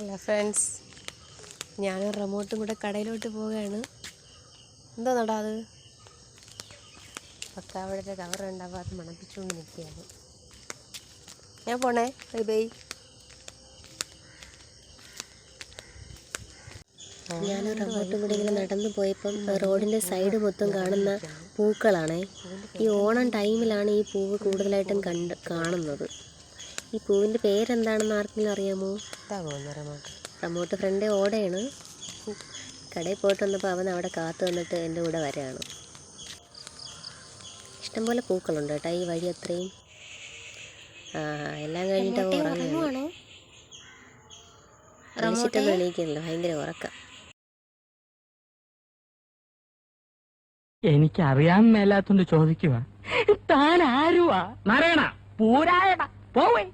Hello friends ഞാൻ റിമോട്ടും കൂടെ കടയിലോട്ട് പോവുകയാണ്. എന്താ നടാ അത്? പക്കാവടത്തെ കവർ ഉണ്ടാവും അത് മണപ്പിച്ചുകൊണ്ട് നിൽക്കുകയാണ് ഞാൻ പോണേ. Bye bye. ഞാൻ റമോട്ടും കൂടി ഇങ്ങനെ നടന്നു പോയപ്പം റോഡിന്റെ സൈഡ് മൊത്തം കാണുന്ന പൂക്കളാണേ. ഈ ഓണം ടൈമിലാണ് ഈ പൂവ് കൂടുതലായിട്ടും കണ്ട് കാണുന്നത്. ഈ പൂവിന്റെ പേരെന്താണെന്ന് ആർക്കെങ്കിലും അറിയാമോ? റമോട്ട് ഫ്രണ്ട് ഓടയാണ്. കടയിൽ പോയിട്ട് വന്നപ്പോൾ അവൻ അവിടെ കാത്തു വന്നിട്ട് എന്റെ കൂടെ വരെയാണ് ഇഷ്ടംപോലെ പൂക്കളുണ്ട് കേട്ടോ ഈ വഴി അത്രയും. ആ എല്ലാം കഴിഞ്ഞിട്ട് അവൻ ഉറങ്ങുവാണോ? വിളിച്ചിട്ടൊന്നും എണീക്കണല്ലോ ഭയങ്കര ഉറക്കം. എനിക്കറിയാൻ മേലാത്തോണ്ട് ചോദിക്കുക താൻ ആരുവാ? നാരായണ പൂരായണ പോവേ.